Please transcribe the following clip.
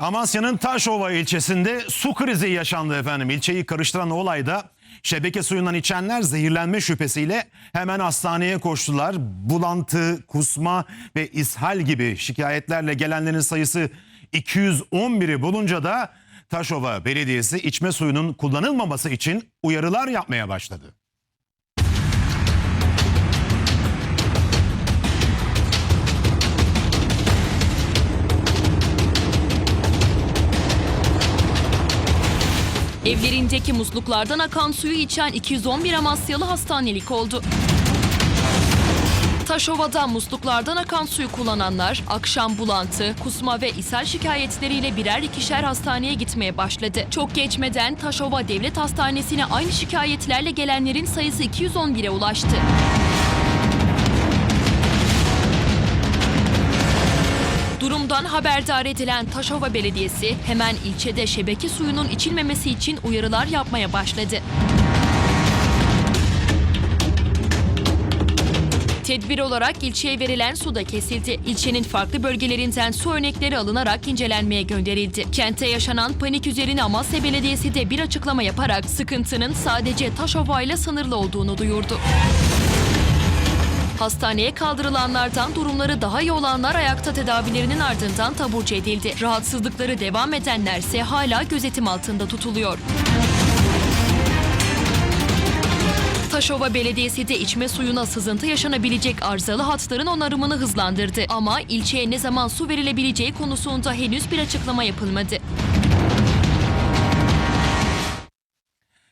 Amasya'nın Taşova ilçesinde su krizi yaşandı efendim. İlçeyi karıştıran olayda şebeke suyundan içenler zehirlenme şüphesiyle hemen hastaneye koştular. Bulantı, kusma ve ishal gibi şikayetlerle gelenlerin sayısı 211'i bulunca da Taşova Belediyesi içme suyunun kullanılmaması için uyarılar yapmaya başladı. Evlerindeki musluklardan akan suyu içen 211 Amasyalı hastanelik oldu. Taşova'da musluklardan akan suyu kullananlar akşam bulantı, kusma ve ishal şikayetleriyle birer ikişer hastaneye gitmeye başladı. Çok geçmeden Taşova Devlet Hastanesi'ne aynı şikayetlerle gelenlerin sayısı 211'e ulaştı. Durumdan haberdar edilen Taşova Belediyesi hemen ilçede şebeke suyunun içilmemesi için uyarılar yapmaya başladı. Tedbir olarak ilçeye verilen su da kesildi. İlçenin farklı bölgelerinden su örnekleri alınarak incelenmeye gönderildi. Kente yaşanan panik üzerine Amasya Belediyesi de bir açıklama yaparak sıkıntının sadece Taşova ile sınırlı olduğunu duyurdu. Hastaneye kaldırılanlardan durumları daha iyi olanlar ayakta tedavilerinin ardından taburcu edildi. Rahatsızlıkları devam edenlerse hala gözetim altında tutuluyor. Taşova Belediyesi de içme suyuna sızıntı yaşanabilecek arızalı hatların onarımını hızlandırdı. Ama ilçeye ne zaman su verilebileceği konusunda henüz bir açıklama yapılmadı.